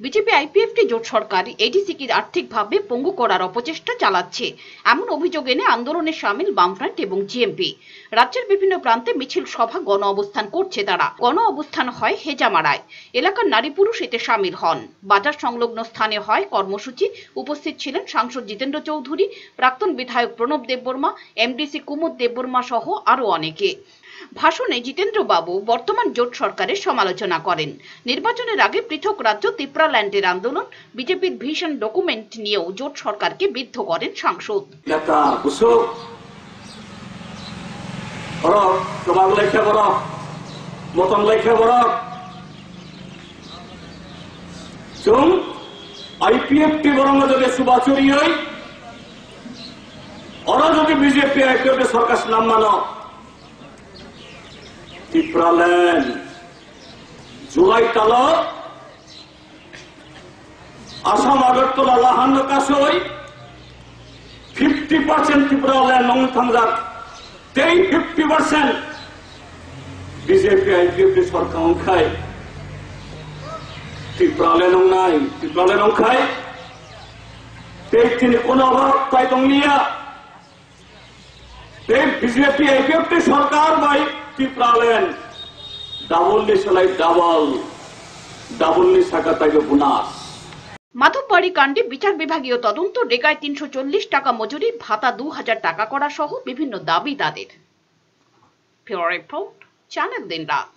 BJP IPFT জোট সরকার এডিসিকে আর্থিকভাবে পঙ্গু করার অপচেষ্টা চালাচ্ছে। এমন অভিযোগ এনে আন্দোলনে সামিল বামফ্রন্ট এবং জিএমপি রাজ্যের বিভিন্ন প্রান্তে মিছিল, সভা, গণ অবস্থান করছে তারা। গণ অবস্থান হয় হেজামারায়। এলাকার নারী পুরুষ এতে সামিল হন। বাজার সংলগ্ন স্থানে হয় কর্মসূচি। উপস্থিত ছিলেন সাংসদ জিতেন্দ্র চৌধুরী, প্রাক্তন বিধায়ক প্রণব দেববর্মা এমডিসি কুমুদ দেববর্মা সহ আরও অনেকে। ভাষণে জিতেন্দ্র বাবু বর্তমান জোট সরকারের সমালোচনা করেন। নির্বাচনের আগে পৃথক রাজ্য তিপ্রাল্যান্ডের আন্দোলন, বিজেপির ভীষণ ডকুমেন্ট নিয়েও জোট সরকারকে বিদ্ধ করেন সাংসদ। বিজেপি সরকার নাম মানো ত্রিপুরাল্যান্ড জুলাই কাল, আসাম, আগরতলা লাহান্ন কাছই ফিফটি পার্সেন্ট ত্রিপুরাল্যান্ড নং থামজাক তেই ফিফটি পার্সেন্ট বিজেপি আইপিএফটি সরকার খায় ত্রিপুরাল্যান্ড নাই ত্রিপুরাল্যান্ড খায়। তেই তিনি কোন অভাব দংলিয়া তেই বিজেপি আইপিএফটি সরকার বাই ত্রিপুরাল্যান্ড ডাবল নি সেলাই ডাবল ডাবল নি শাখা তাকে বোনাস। মাধববাড়ি কাণ্ডে বিচার বিভাগীয় তদন্ত ডেকায় তিনশো চল্লিশ টাকা মজুরি, ভাতা দু হাজার টাকা করা সহ বিভিন্ন দাবি তাদের। রিপোর্ট, চ্যানেল দিন রাত।